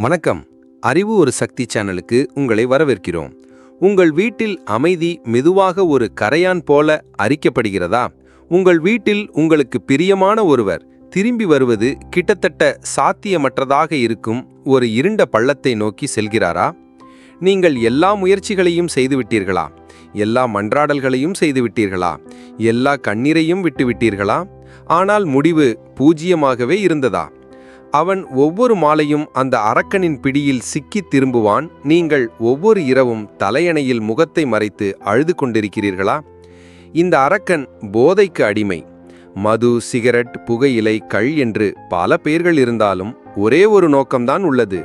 வணக்கம். அறிவு ஒரு சக்தி சேனலுக்கு உங்களை வரவேற்கிறோம். உங்கள் வீட்டில் அமைதி மெதுவாக ஒரு கரையான் போல அரிக்கப்படுகிறதா? உங்கள் வீட்டில் உங்களுக்கு பிரியமான ஒருவர் திரும்பி வருவது கிட்டத்தட்ட சாத்தியமற்றதாக இருக்கும் ஒரு இருண்ட பள்ளத்தை நோக்கி செல்கிறாரா? நீங்கள் எல்லா முயற்சிகளையும் செய்துவிட்டீர்களா? எல்லா மன்றாடல்களையும் செய்துவிட்டீர்களா? எல்லா கண்ணீரையும் விட்டுவிட்டீர்களா? ஆனால் முடிவு பூஜ்ஜியமாகவே இருந்ததா? அவன் ஒவ்வொரு மாலையும் அந்த அரக்கனின் பிடியில் சிக்கித் திரும்புவான். நீங்கள் ஒவ்வொரு இரவும் தலையணையில் முகத்தை மறைத்து அழுது கொண்டிருக்கிறீர்களா? இந்த அரக்கன் போதைக்கு அடிமை. மது சிகரெட் புகையிலை கள் என்று பல பெயர்கள் இருந்தாலும் ஒரே ஒரு நோக்கம்தான் உள்ளது.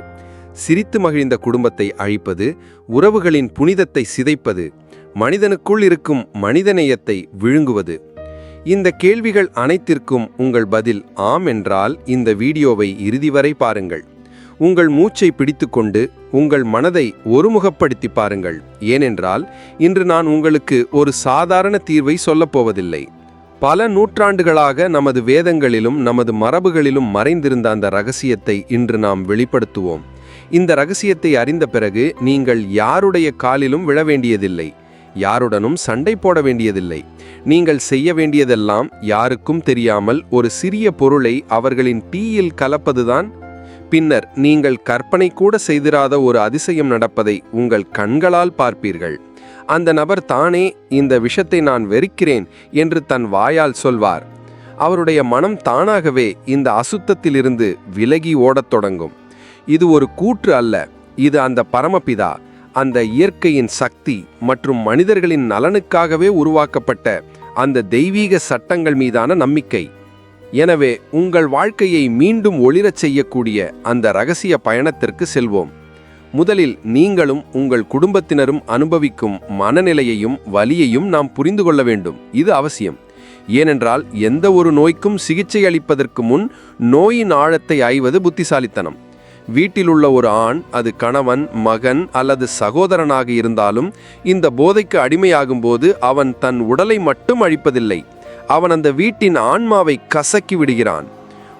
சிரித்து மகிழ்ந்த குடும்பத்தை அழிப்பது உறவுகளின் புனிதத்தை சிதைப்பது மனிதனுக்குள் இருக்கும் மனிதநேயத்தை விழுங்குவது. இந்த கேள்விகள் அனைத்திற்கும் உங்கள் பதில் ஆம் என்றால் இந்த வீடியோவை இறுதி வரை பாருங்கள். உங்கள் மூச்சை பிடித்துக்கொண்டு உங்கள் மனதை ஒருமுகப்படுத்தி பாருங்கள். ஏனென்றால் இன்று நான் உங்களுக்கு ஒரு சாதாரண தீர்வை சொல்லப் போவதில்லை. பல நூற்றாண்டுகளாக நமது வேதங்களிலும் நமது மரபுகளிலும் மறைந்திருந்த அந்த ரகசியத்தை இன்று நாம் வெளிப்படுத்துவோம். இந்த ரகசியத்தை அறிந்த பிறகு நீங்கள் யாருடைய காலிலும் விழ வேண்டியதில்லை. யாருடனும் சண்டை போட வேண்டியதில்லை. நீங்கள் செய்ய வேண்டியதெல்லாம் யாருக்கும் தெரியாமல் ஒரு சிறிய பொருளை அவர்களின் டீயில் கலப்பதுதான்? பின்னர் நீங்கள் கற்பனை கூட செய்திராத ஒரு அதிசயம் நடப்பதை உங்கள் கண்களால் பார்ப்பீர்கள். அந்த நபர் தானே இந்த விஷத்தை நான் வெறுக்கிறேன் என்று தன் வாயால் சொல்வார். அவருடைய மனம் தானாகவே இந்த அசுத்தத்திலிருந்து விலகி ஓடத் தொடங்கும். இது ஒரு கூற்று அல்ல இது அந்த பரமபிதா. அந்த இயற்கையின் சக்தி மற்றும் மனிதர்களின் நலனுக்காகவே உருவாக்கப்பட்ட அந்த தெய்வீக சட்டங்கள் மீதான நம்பிக்கை. எனவே உங்கள் வாழ்க்கையை மீண்டும் ஒளிரச் செய்யக்கூடிய அந்த ரகசிய பயணத்திற்கு செல்வோம். முதலில் நீங்களும் உங்கள் குடும்பத்தினரும் அனுபவிக்கும் மனநிலையையும் வலியையும் நாம் புரிந்து கொள்ள வேண்டும். இது அவசியம். ஏனென்றால் எந்த ஒரு நோய்க்கும் சிகிச்சை அளிப்பதற்கு முன் நோயின் ஆழத்தை ஆய்வது புத்திசாலித்தனம். வீட்டிலுள்ள ஒரு ஆண் அது கணவன் மகன் அல்லது சகோதரனாக இருந்தாலும் இந்த போதைக்கு அடிமையாகும்போது அவன் தன் உடலை மட்டும் அழிப்பதில்லை. அவன் அந்த வீட்டின் ஆன்மாவை கசக்கி விடுகிறான்.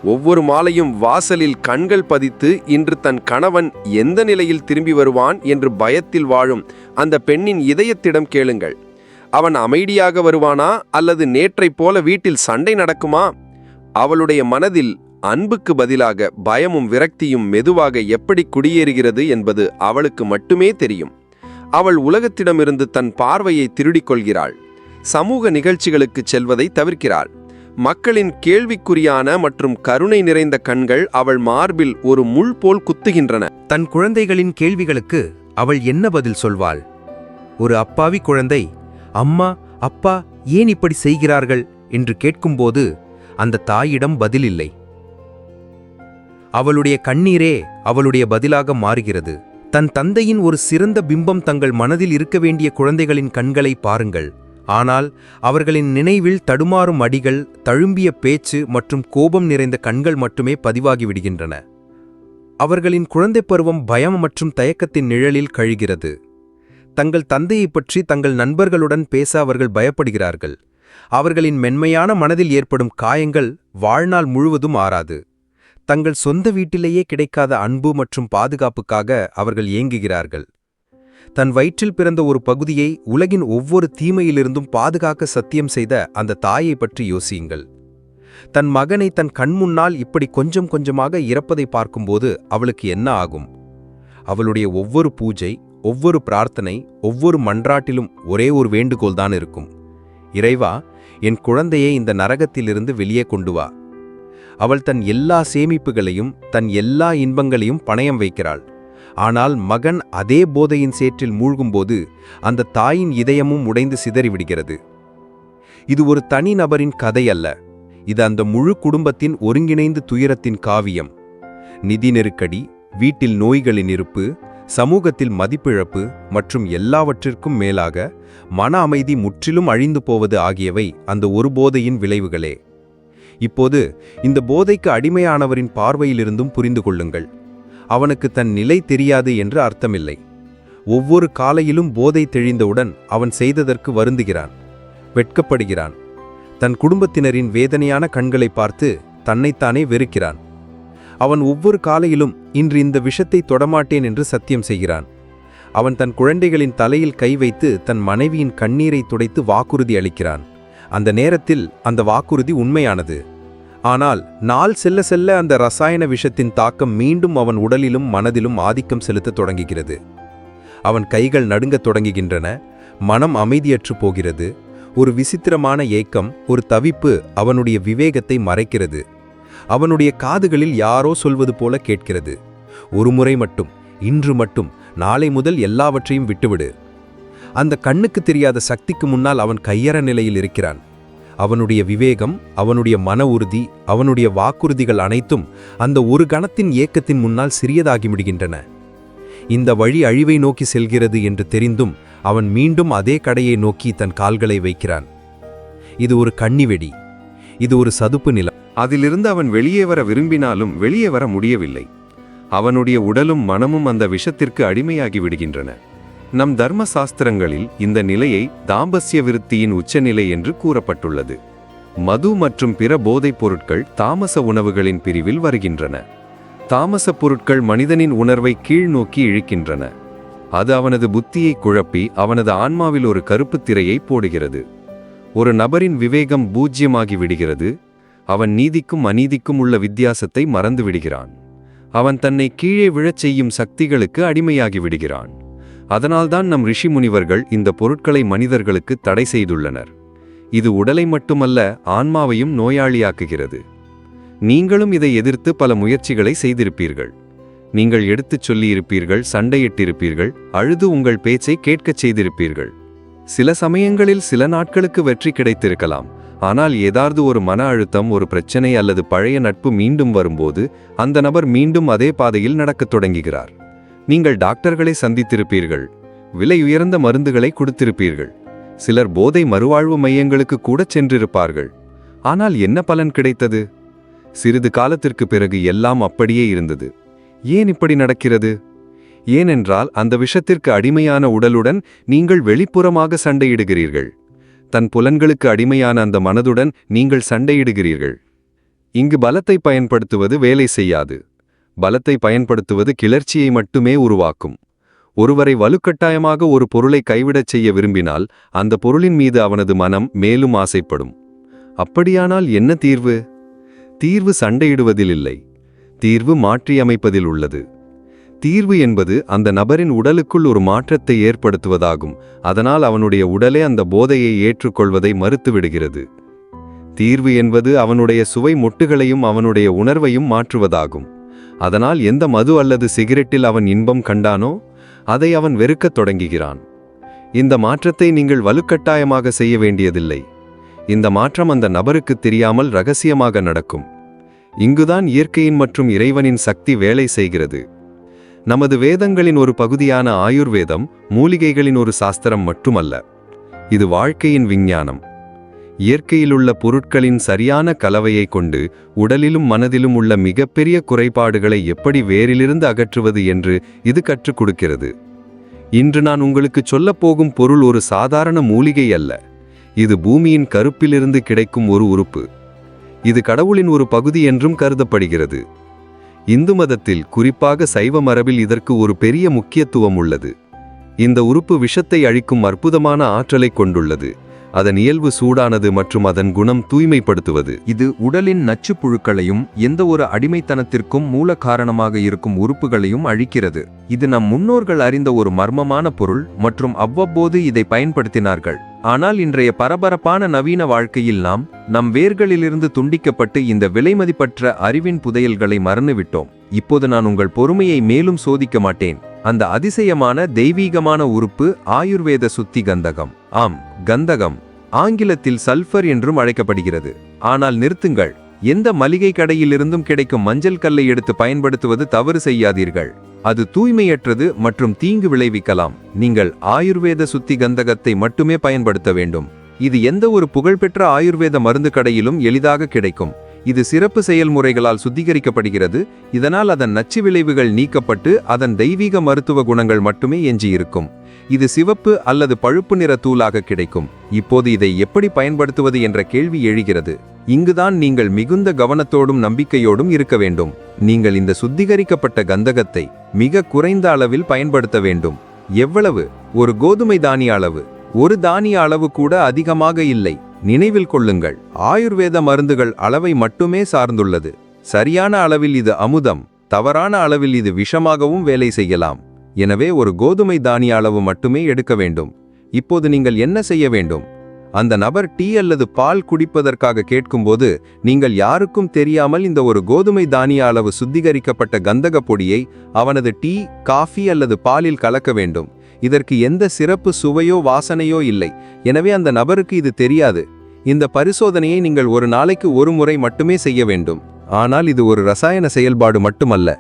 ஒவ்வொரு மாலையும் வாசலில் கண்கள் பதித்து இன்று தன் கணவன் எந்த நிலையில் திரும்பி வருவான் என்று பயத்தில் வாழும் அந்த பெண்ணின் இதயத்திடம் கேளுங்கள். அவன் அமைதியாக வருவானா அல்லது நேற்றைப் போல வீட்டில் சண்டை நடக்குமா? அவளுடைய மனதில் அன்புக்கு பதிலாக பயமும் விரக்தியும் மெதுவாக எப்படி குடியேறுகிறது என்பது அவளுக்கு மட்டுமே தெரியும். அவள் உலகத்திடமிருந்து தன் பார்வையை திருடிக் கொள்கிறாள். சமூக நிகழ்ச்சிகளுக்கு செல்வதை தவிர்க்கிறாள். மக்களின் கேள்விக்குறியான மற்றும் கருணை நிறைந்த கண்கள் அவள் மார்பில் ஒரு முள் போல் குத்துகின்றன. தன் குழந்தைகளின் கேள்விகளுக்கு அவள் என்ன பதில் சொல்வாள்? ஒரு அப்பாவி குழந்தை அம்மா அப்பா ஏன் இப்படி செய்கிறார்கள்? என்று கேட்கும்போது அந்த தாயிடம் பதில் இல்லை. அவளுடைய கண்ணீரே அவளுடைய பதிலாக மாறுகிறது. தன் தந்தையின் ஒரு சிறந்த பிம்பம் தங்கள் மனதில் இருக்க வேண்டிய குழந்தைகளின் கண்களை பாருங்கள். ஆனால் அவர்களின் நினைவில் தடுமாறும் அடிகள் தழும்பிய பேச்சு மற்றும் கோபம் நிறைந்த கண்கள் மட்டுமே பதிவாகிவிடுகின்றன அவர்களின் குழந்தைப் பருவம் பயம் மற்றும் தயக்கத்தின் நிழலில் கழிகிறது. தங்கள் தந்தையைப் பற்றி தங்கள் நண்பர்களுடன் பேச அவர்கள் பயப்படுகிறார்கள். அவர்களின் மென்மையான மனதில் ஏற்படும் காயங்கள் வாழ்நாள் முழுவதும் ஆறாது. தங்கள் சொந்த வீட்டிலேயே கிடைக்காத அன்பு மற்றும் பாதுகாப்புக்காக அவர்கள் ஏங்குகிறார்கள். தன் வயிற்றில் பிறந்த ஒரு பகுதியை உலகின் ஒவ்வொரு தீமையிலிருந்தும் பாதுகாக்க சத்தியம் செய்த அந்த தாயை பற்றி யோசியுங்கள். தன் மகனை தன் கண்முன்னால் இப்படி கொஞ்சம் கொஞ்சமாக இறப்பதை பார்க்கும்போது அவளுக்கு என்ன ஆகும்? அவளுடைய ஒவ்வொரு பூஜை ஒவ்வொரு பிரார்த்தனை ஒவ்வொரு மன்றாட்டிலும் ஒரே ஒரு வேண்டுகோள்தான் இருக்கும். இறைவா என் குழந்தையை இந்த நரகத்திலிருந்து வெளியே கொண்டு வா. அவள் தன் எல்லா சேமிப்புகளையும் தன் எல்லா இன்பங்களையும் பணயம் வைக்கிறாள். ஆனால் மகன் அதே போதையின் சேற்றில் மூழ்கும்போது அந்த தாயின் இதயமும் உடைந்து சிதறிவிடுகிறது. இது ஒரு தனி நபரின் கதை அல்ல. இது அந்த முழு குடும்பத்தின் ஒருங்கிணைந்து துயரத்தின் காவியம். நிதி நெருக்கடி வீட்டில் நோய்களின் இருப்பு சமூகத்தில் மதிப்பிழப்பு மற்றும் எல்லாவற்றிற்கும் மேலாக மன அமைதி முற்றிலும் அழிந்து போவது ஆகியவை அந்த ஒரு போதையின் விளைவுகளே. இப்போது இந்த போதைக்கு அடிமையானவரின் பார்வையிலிருந்தும் புரிந்து கொள்ளுங்கள். அவனுக்கு தன் நிலை தெரியாது என்று அர்த்தமில்லை. ஒவ்வொரு காலையிலும் போதை தெளிந்தவுடன் அவன் செய்ததற்கு வருந்துகிறான் வெட்கப்படுகிறான். தன் குடும்பத்தினரின் வேதனையான கண்களை பார்த்து தன்னைத்தானே வெறுக்கிறான். அவன் ஒவ்வொரு காலையிலும் இன்று இந்த விஷத்தை தொடமாட்டேன் என்று சத்தியம் செய்கிறான். அவன் தன் குழந்தைகளின் தலையில் கை வைத்து தன் மனைவியின் கண்ணீரை துடைத்து வாக்குறுதி அளிக்கிறான். அந்த நேரத்தில் அந்த வாக்குறுதி உண்மையானது. ஆனால் நாள் செல்ல செல்ல அந்த ரசாயன விஷத்தின் தாக்கம் மீண்டும் அவன் உடலிலும் மனதிலும் ஆதிக்கம் செலுத்தத் தொடங்குகிறது. அவன் கைகள் நடுங்கத் தொடங்குகின்றன மனம் அமைதியற்று போகிறது ஒரு விசித்திரமான ஏக்கம் ஒரு தவிப்பு அவனுடைய விவேகத்தை மறைக்கிறது. அவனுடைய காதுகளில் யாரோ சொல்வது போல கேட்கிறது ஒரு முறை மட்டும் இன்று மட்டும் நாளை முதல் எல்லாவற்றையும் விட்டுவிடு அந்த கண்ணுக்கு தெரியாத சக்திக்கு முன்னால் அவன் கையற நிலையில் இருக்கிறான். அவனுடைய விவேகம் அவனுடைய மன உறுதி அவனுடைய வாக்குறுதிகள் அனைத்தும் அந்த ஒரு கணத்தின் ஏக்கத்தின் முன்னால் சிறியதாகிவிடுகின்றன இந்த வழி அழிவை நோக்கி செல்கிறது என்று தெரிந்தும் அவன் மீண்டும் அதே கடையை நோக்கி தன் கால்களை வைக்கிறான். இது ஒரு கண்ணிவெடி. இது ஒரு சதுப்பு நிலம் அதிலிருந்து அவன் வெளியே வர விரும்பினாலும் வெளியே வர முடியவில்லை. அவனுடைய உடலும் மனமும் அந்த விஷத்திற்கு அடிமையாகி விடுகின்றன. நம் தர்ம சாஸ்திரங்களில் இந்த நிலையை தாம்பஸ்ய விருத்தியின் உச்சநிலை என்று கூறப்பட்டுள்ளது. மது மற்றும் பிற போதைப் பொருட்கள் தாமச உணவுகளின் பிரிவில் வருகின்றன. தாமச பொருட்கள் மனிதனின் உணர்வை கீழ்நோக்கி இழுக்கின்றன. அது அவனது புத்தியை குழப்பி அவனது ஆன்மாவில் ஒரு கருப்புத் திரையை போடுகிறது. ஒரு நபரின் விவேகம் பூஜ்யமாகி விடுகிறது. அவன் நீதிக்கும் அநீதிக்கும் உள்ள வித்தியாசத்தை மறந்து விடுகிறான். அவன் தன்னை கீழே விழச் செய்யும் சக்திகளுக்கு அடிமையாகி விடுகிறான். அதனால்தான் நம் ரிஷி முனிவர்கள் இந்த பொருட்களை மனிதர்களுக்கு தடை செய்துள்ளனர். இது உடலை மட்டுமல்ல ஆன்மாவையும் நோயாளியாக்குகிறது. நீங்களும் இதை எதிர்த்து பல முயற்சிகளை செய்திருப்பீர்கள். நீங்கள் எடுத்துச் சொல்லியிருப்பீர்கள் சண்டையிட்டிருப்பீர்கள் அழுது உங்கள் பேச்சை கேட்கச் செய்திருப்பீர்கள். சில சமயங்களில் சில நாட்களுக்கு வெற்றி கிடைத்திருக்கலாம். ஆனால் ஏதாவது ஒரு மன அழுத்தம் ஒரு பிரச்சனை அல்லது பழைய நட்பு மீண்டும் வரும்போது அந்த நபர் மீண்டும் அதே பாதையில் நடக்கத் தொடங்குகிறார். நீங்கள் டாக்டர்களை சந்தித்திருப்பீர்கள். விலை உயர்ந்த மருந்துகளை கொடுத்திருப்பீர்கள். சிலர் போதை மறுவாழ்வு மையங்களுக்கு கூட சென்றிருப்பார்கள். ஆனால் என்ன பலன் கிடைத்தது? சிறிது காலத்திற்கு பிறகு எல்லாம் அப்படியே இருந்தது. ஏன் இப்படி நடக்கிறது? ஏனென்றால் அந்த விஷத்திற்கு அடிமையான உடலுடன் நீங்கள் வெளிப்புறமாக சண்டையிடுகிறீர்கள். தன் புலன்களுக்கு அடிமையான அந்த மனதுடன் நீங்கள் சண்டையிடுகிறீர்கள். இங்கு பலத்தை பயன்படுத்துவது வேலை செய்யாது. பலத்தை பயன்படுத்துவது கிளர்ச்சியை மட்டுமே உருவாக்கும். ஒருவரை வலுக்கட்டாயமாக ஒரு பொருளை கைவிடச் செய்ய விரும்பினால் அந்த பொருளின் மீது அவனது மனம் மேலும் ஆசைப்படும். அப்படியானால் என்ன தீர்வு? தீர்வு சண்டையிடுவதில் இல்லை தீர்வு மாற்றியமைப்பதில் உள்ளது. தீர்வு என்பது அந்த நபரின் உடலுக்குள் ஒரு மாற்றத்தை ஏற்படுத்துவதாகும். அதனால் அவனுடைய உடலே அந்த போதையை ஏற்றுக்கொள்வதை மறுத்துவிடுகிறது. தீர்வு என்பது அவனுடைய சுவை மொட்டுகளையும் அவனுடைய உணர்வையும் மாற்றுவதாகும். அதனால் எந்த மது அல்லது சிகரெட்டில் அவன் இன்பம் கண்டானோ அதை அவன் வெறுக்கத் தொடங்குகிறான். இந்த மாற்றத்தை நீங்கள் வலுக்கட்டாயமாக செய்ய வேண்டியதில்லை. இந்த மாற்றம் அந்த நபருக்கு தெரியாமல் ரகசியமாக நடக்கும். இங்குதான் இயற்கையின் மற்றும் இறைவனின் சக்தி வேலை செய்கிறது. நமது வேதங்களின் ஒரு பகுதியான ஆயுர்வேதம் மூலிகைகளின் ஒரு சாஸ்திரம் மட்டுமல்ல. இது வாழ்க்கையின் விஞ்ஞானம். இயற்கையிலுள்ள பொருட்களின் சரியான கலவையை கொண்டு உடலிலும் மனதிலும் உள்ள மிகப்பெரிய குறைபாடுகளை எப்படி வேரிலிருந்து அகற்றுவது என்று இது கற்றுக் கொடுக்கிறது. இன்று நான் உங்களுக்கு சொல்லப் போகும் பொருள் ஒரு சாதாரண மூலிகை அல்ல. இது பூமியின் கருப்பிலிருந்து கிடைக்கும் ஒரு உறுப்பு. இது கடவுளின் ஒரு பகுதி என்றும் கருதப்படுகிறது. இந்து மதத்தில் குறிப்பாக சைவ மரபில் இதற்கு ஒரு பெரிய முக்கியத்துவம் உள்ளது. இந்த உறுப்பு விஷத்தை அழிக்கும் அற்புதமான ஆற்றலை கொண்டுள்ளது. அதன் இயல்பு சூடானது மற்றும் அதன் குணம் தூய்மைப்படுத்துவது. இது உடலின் நச்சுப்புழுக்களையும் எந்த ஒரு அடிமைத்தனத்திற்கும் மூல காரணமாக இருக்கும் உறுப்புகளையும் அழிக்கிறது. இது நம் முன்னோர்கள் அறிந்த ஒரு மர்மமான பொருள் மற்றும் அவ்வப்போது இதை பயன்படுத்தினார்கள். ஆனால் இன்றைய பரபரப்பான நவீன வாழ்க்கையில் நாம் நம் வேர்களிலிருந்து துண்டிக்கப்பட்டு இந்த விலைமதிப்பற்ற அறிவின் புதையல்களை மறந்துவிட்டோம். இப்போது நான் உங்கள் பொறுமையை மேலும் சோதிக்க மாட்டேன். அந்த அதிசயமான தெய்வீகமான உறுப்பு ஆயுர்வேத சுத்தி கந்தகம். ஆம் கந்தகம். ஆங்கிலத்தில் சல்ஃபர் என்றும் அழைக்கப்படுகிறது. ஆனால் நிறுத்துங்கள். எந்த மளிகை கடையிலிருந்தும் கிடைக்கும் மஞ்சள் கல்லை எடுத்து பயன்படுத்துவது தவறு செய்யாதீர்கள். அது தூய்மையற்றது மற்றும் தீங்கு விளைவிக்கலாம். நீங்கள் ஆயுர்வேத சுத்தி கந்தகத்தை மட்டுமே பயன்படுத்த வேண்டும். இது எந்த ஒரு புகழ்பெற்ற ஆயுர்வேத மருந்து கடையிலும் எளிதாக கிடைக்கும். இது சிறப்பு செயல்முறைகளால் சுத்திகரிக்கப்படுகிறது. இதனால் அதன் நச்சு விளைவுகள் நீக்கப்பட்டு அதன் தெய்வீக மருத்துவ குணங்கள் மட்டுமே எஞ்சியிருக்கும். இது சிவப்பு அல்லது பழுப்பு நிற தூளாக கிடைக்கும். இப்போது இதை எப்படி பயன்படுத்துவது என்ற கேள்வி எழுகிறது. இங்குதான் நீங்கள் மிகுந்த கவனத்தோடும் நம்பிக்கையோடும் இருக்க வேண்டும். நீங்கள் இந்த சுத்திகரிக்கப்பட்ட கந்தகத்தை மிக குறைந்த அளவில் பயன்படுத்த வேண்டும். எவ்வளவு? ஒரு கோதுமை தானிய அளவு. ஒரு தானிய அளவு கூட அதிகமாக இல்லை. நினைவில் கொள்ளுங்கள். ஆயுர்வேத மருந்துகள் அளவை மட்டுமே சார்ந்துள்ளது. சரியான அளவில் இது அமுதம். தவறான அளவில் இது விஷமாகவும் வேலை செய்யலாம். எனவே ஒரு கோதுமை தானிய அளவு மட்டுமே எடுக்க வேண்டும். இப்போது நீங்கள் என்ன செய்ய வேண்டும்? அந்த நபர் டீ அல்லது பால் குடிப்பதற்காக கேட்கும்போது நீங்கள் யாருக்கும் தெரியாமல் இந்த ஒரு கோதுமை தானிய அளவு சுத்திகரிக்கப்பட்ட கந்தக பொடியை அவனது டீ காஃபி அல்லது பாலில் கலக்க வேண்டும். இதற்கு எந்த சிறப்பு சுவையோ வாசனையோ இல்லை. எனவே அந்த நபருக்கு இது தெரியாது. இந்த பரிசோதனையை நீங்கள் ஒரு நாளைக்கு ஒரு முறை மட்டுமே செய்ய வேண்டும். ஆனால் இது ஒரு ரசாயன செயல்பாடு மட்டுமல்ல.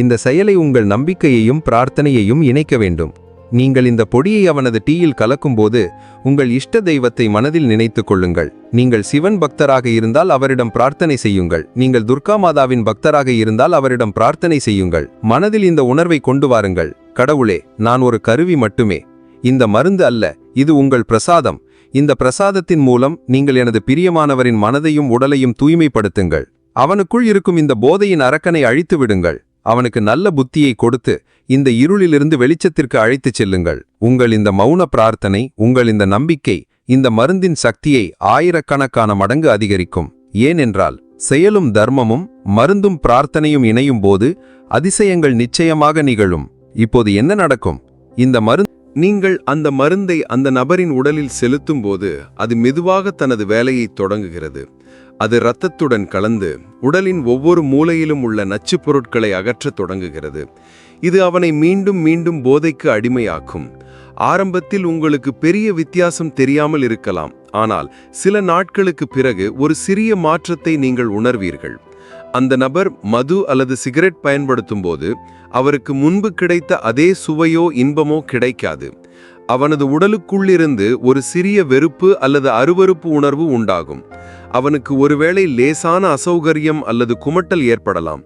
இந்த செயலை உங்கள் நம்பிக்கையையும் பிரார்த்தனையையும் இணைக்க வேண்டும். நீங்கள் இந்த பொடியை அவனது டீயில் கலக்கும்போது உங்கள் இஷ்ட தெய்வத்தை மனதில் நினைத்துக் கொள்ளுங்கள். நீங்கள் சிவன் பக்தராக இருந்தால் அவரிடம் பிரார்த்தனை செய்யுங்கள். நீங்கள் துர்கா மாதாவின் பக்தராக இருந்தால் அவரிடம் பிரார்த்தனை செய்யுங்கள். மனதில் இந்த உணர்வை கொண்டு வாருங்கள். கடவுளே நான் ஒரு கருவி மட்டுமே. இந்த மருந்து அல்ல இது உங்கள் பிரசாதம். இந்த பிரசாதத்தின் மூலம் நீங்கள் எனது பிரியமானவரின் மனதையும் உடலையும் தூய்மைப்படுத்துங்கள். அவனுக்குள் இருக்கும் இந்த போதையின் அரக்கனை அழித்து விடுங்கள். அவனுக்கு நல்ல புத்தியை கொடுத்து இந்த இருளிலிருந்து வெளிச்சத்திற்கு அழைத்துச் செல்லுங்கள். உங்கள் இந்த மௌன பிரார்த்தனை உங்கள் இந்த நம்பிக்கை இந்த மருந்தின் சக்தியை ஆயிரக்கணக்கான மடங்கு அதிகரிக்கும். ஏனென்றால் செயலும் தர்மமும் மருந்தும் பிரார்த்தனையும் இணையும் போது அதிசயங்கள் நிச்சயமாக நிகழும். இப்போது என்ன நடக்கும்? இந்த மருந்து நீங்கள் அந்த மருந்தை அந்த நபரின் உடலில் செலுத்தும் போது அது மெதுவாக தனது வேலையை தொடங்குகிறது. அது இரத்தத்துடன் கலந்து உடலின் ஒவ்வொரு மூலையிலும் உள்ள நச்சுப் பொருட்களை அகற்றத் தொடங்குகிறது. இது அவனை மீண்டும் மீண்டும் போதைக்கு அடிமையாக்கும். ஆரம்பத்தில் உங்களுக்கு பெரிய வித்தியாசம் தெரியாமல் இருக்கலாம். ஆனால் சில நாட்களுக்கு பிறகு ஒரு சிறிய மாற்றத்தை நீங்கள் உணர்வீர்கள். அந்த நபர் மது அல்லது சிகரெட் பயன்படுத்தும் போது அவருக்கு முன்பு கிடைத்த அதே சுவையோ இன்பமோ கிடைக்காது. அவனது உடலுக்குள்ளிருந்து ஒரு சிறிய வெறுப்பு அல்லது அருவருப்பு உணர்வு உண்டாகும். அவனுக்கு ஒருவேளை லேசான அசௌகரியம் அல்லது குமட்டல் ஏற்படலாம்.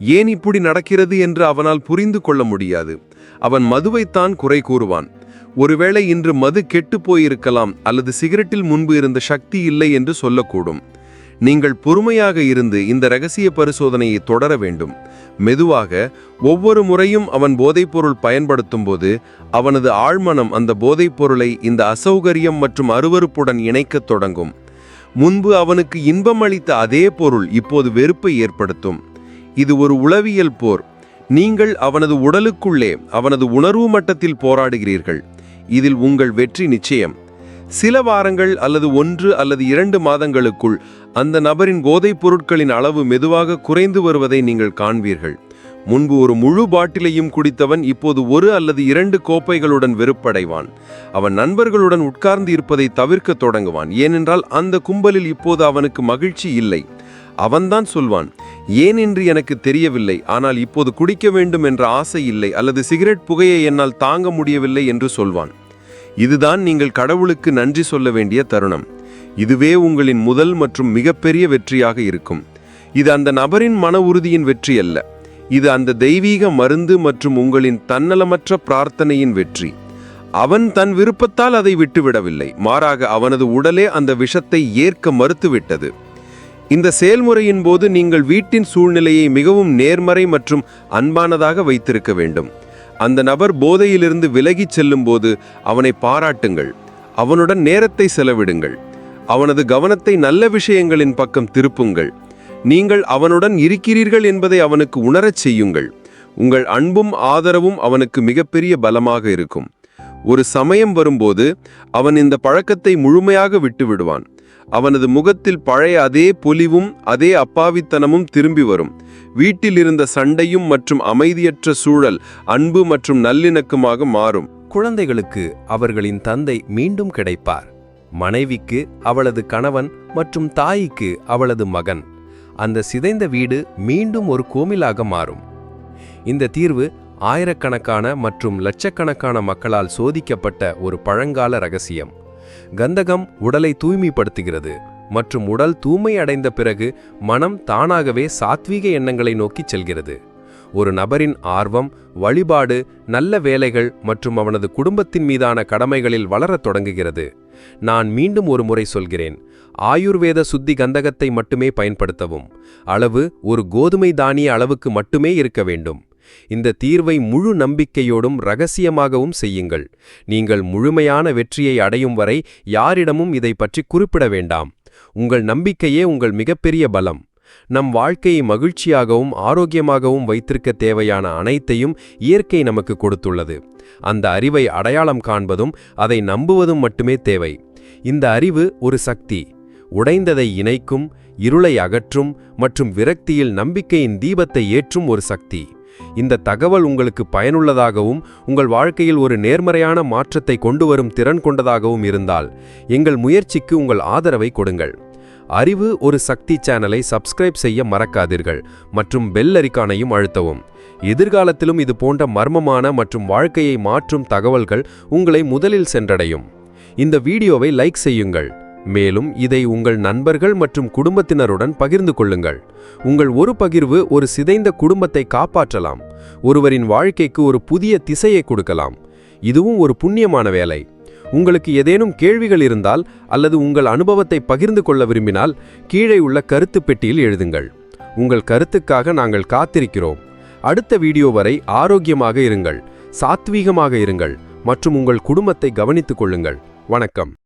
ஏன் இப்படி நடக்கிறது என்று அவனால் புரிந்து கொள்ள முடியாது. அவன் மதுவைத்தான் குறை கூறுவான். ஒருவேளை இன்று மது கெட்டுப் போயிருக்கலாம் அல்லது சிகரெட்டில் முன்பு இருந்த சக்தி இல்லை என்று சொல்லக்கூடும். நீங்கள் பொறுமையாக இருந்து இந்த ரகசிய பரிசோதனையை தொடர வேண்டும். மெதுவாக ஒவ்வொரு முறையும் அவன் போதைப்பொருள் பயன்படுத்தும்போது அவனது ஆழ்மனம் அந்த போதைப்பொருளை இந்த அசௌகரியம் மற்றும் அருவருப்புடன் இணைக்கத் தொடங்கும். முன்பு அவனுக்கு இன்பம் அளித்த அதே பொருள் இப்போது வெறுப்பை ஏற்படுத்தும். இது ஒரு உளவியல் போர். நீங்கள் அவனது உடலுக்குள்ளே அவனது உணர்வு மட்டத்தில் போராடுகிறீர்கள். இதில் உங்கள் வெற்றி நிச்சயம். சில வாரங்கள் அல்லது ஒன்று அல்லது இரண்டு மாதங்களுக்குள் அந்த நபரின் போதைப் பொருட்களின் அளவு மெதுவாக குறைந்து வருவதை நீங்கள் காண்பீர்கள். முன்பு ஒரு முழு பாட்டிலையும் குடித்தவன் இப்போது ஒரு அல்லது இரண்டு கோப்பைகளுடன் வெறுப்படைவான். அவன் நண்பர்களுடன் உட்கார்ந்து இருப்பதை தவிர்க்க தொடங்குவான். ஏனென்றால் அந்த கும்பலில் இப்போது அவனுக்கு மகிழ்ச்சி இல்லை. அவன்தான் சொல்வான் ஏன் என்று எனக்கு தெரியவில்லை. ஆனால் இப்போது குடிக்க வேண்டும் என்ற ஆசை இல்லை. அல்லது சிகரெட் புகையை என்னால் தாங்க முடியவில்லை என்று சொல்வான். இதுதான் நீங்கள் கடவுளுக்கு நன்றி சொல்ல வேண்டிய தருணம். இதுவே உங்களின் முதல் மற்றும் மிகப்பெரிய வெற்றியாக இருக்கும். இது அந்த நபரின் மன உறுதியின் வெற்றி அல்ல. இது அந்த தெய்வீக மருந்து மற்றும் உங்களின் தன்னலமற்ற பிரார்த்தனையின் வெற்றி. அவன் தன் விருப்பத்தால் அதை விட்டுவிடவில்லை. மாறாக அவனது உடலே அந்த விஷத்தை ஏற்க மறுத்துவிட்டது. இந்த செயல்முறையின் போது நீங்கள் வீட்டின் சூழ்நிலையை மிகவும் நேர்மறை மற்றும் அன்பானதாக வைத்திருக்க வேண்டும். அந்த நபர் போதையிலிருந்து விலகிச் செல்லும்போது அவனை பாராட்டுங்கள். அவனுடன் நேரத்தை செலவிடுங்கள். அவனது கவனத்தை நல்ல விஷயங்களின் பக்கம் திருப்புங்கள். நீங்கள் அவனுடன் இருக்கிறீர்கள் என்பதை அவனுக்கு உணரச் செய்யுங்கள். உங்கள் அன்பும் ஆதரவும் அவனுக்கு மிகப்பெரிய பலமாக இருக்கும். ஒரு சமயம் வரும்போது அவன் இந்த பழக்கத்தை முழுமையாக விட்டு விடுவான் அவனது முகத்தில் பழைய அதே பொலிவும் அதே அப்பாவித்தனமும் திரும்பி வரும். வீட்டில் இருந்த சண்டையும் மற்றும் அமைதியற்ற சூழல் அன்பு மற்றும் நல்லிணக்கமாக மாறும். குழந்தைகளுக்கு அவர்களின் தந்தை மீண்டும் கிடைப்பார். மனைவிக்கு அவளது கணவன் மற்றும் தாய்க்கு அவளது மகன். அந்த சிதைந்த வீடு மீண்டும் ஒரு கோமிலாக மாறும். இந்த தீர்வு ஆயிரக்கணக்கான மற்றும் லட்சக்கணக்கான மக்களால் சோதிக்கப்பட்ட ஒரு பழங்கால ரகசியம். கந்தகம் உடலை தூய்மைப்படுத்துகிறது மற்றும் உடல் தூய்மை அடைந்த பிறகு மனம் தானாகவே சாத்வீக எண்ணங்களை நோக்கிச் செல்கிறது. ஒரு நபரின் ஆர்வம் வழிபாடு நல்ல வேலைகள் மற்றும் அவனது குடும்பத்தின் மீதான கடமைகளில் வளரத் தொடங்குகிறது. நான் மீண்டும் ஒரு முறை சொல்கிறேன் ஆயுர்வேத சுத்தி கந்தகத்தை மட்டுமே பயன்படுத்தவும். அளவு ஒரு கோதுமை தானிய அளவுக்கு மட்டுமே இருக்க வேண்டும். இந்த தீர்வை முழு நம்பிக்கையோடும் ரகசியமாகவும் செய்யுங்கள். நீங்கள் முழுமையான வெற்றியை அடையும் வரை யாரிடமும் இதை பற்றி குறிப்பிட வேண்டாம். உங்கள் நம்பிக்கையே உங்கள் மிகப்பெரிய பலம். நம் வாழ்க்கையை மகிழ்ச்சியாகவும் ஆரோக்கியமாகவும் வைத்திருக்க தேவையான அனைத்தையும் இயற்கை நமக்கு கொடுத்துள்ளது. அந்த அறிவை அடையாளம் காண்பதும் அதை நம்புவதும் மட்டுமே தேவை. இந்த அறிவு ஒரு சக்தி. உடைந்ததை இணைக்கும் இருளை அகற்றும் மற்றும் விரக்தியில் நம்பிக்கையின் தீபத்தை ஏற்றும் ஒரு சக்தி. இந்த தகவல் உங்களுக்கு பயனுள்ளதாகவும் உங்கள் வாழ்க்கையில் ஒரு நேர்மறையான மாற்றத்தை கொண்டு வரும் திறன் கொண்டதாகவும் இருந்தால் எங்கள் முயற்சிக்கு உங்கள் ஆதரவை கொடுங்கள். அறிவு ஒரு சக்தி சேனலை சப்ஸ்கிரைப் செய்ய மறக்காதீர்கள் மற்றும் பெல் அரிக்கானையும் அழுத்தவும். எதிர்காலத்திலும் இது போன்ற மர்மமான மற்றும் வாழ்க்கையை மாற்றும் தகவல்கள் உங்களை முதலில் சென்றடையும். இந்த வீடியோவை லைக் செய்யுங்கள். மேலும் இதை உங்கள் நண்பர்கள் மற்றும் குடும்பத்தினருடன் பகிர்ந்து கொள்ளுங்கள். உங்கள் ஒரு பகிர்வு ஒரு சிதைந்த குடும்பத்தை காப்பாற்றலாம். ஒருவரின் வாழ்க்கைக்கு ஒரு புதிய திசையை கொடுக்கலாம். இதுவும் ஒரு புண்ணியமான வேலை. உங்களுக்கு ஏதேனும் கேள்விகள் இருந்தால் அல்லது உங்கள் அனுபவத்தை பகிர்ந்து கொள்ள விரும்பினால் கீழே உள்ள கருத்து பெட்டியில் எழுதுங்கள். உங்கள் கருத்துக்காக நாங்கள் காத்திருக்கிறோம். அடுத்த வீடியோ வரை ஆரோக்கியமாக இருங்கள் சாத்வீகமாக இருங்கள் மற்றும் உங்கள் குடும்பத்தை கவனித்துக் கொள்ளுங்கள். வணக்கம்.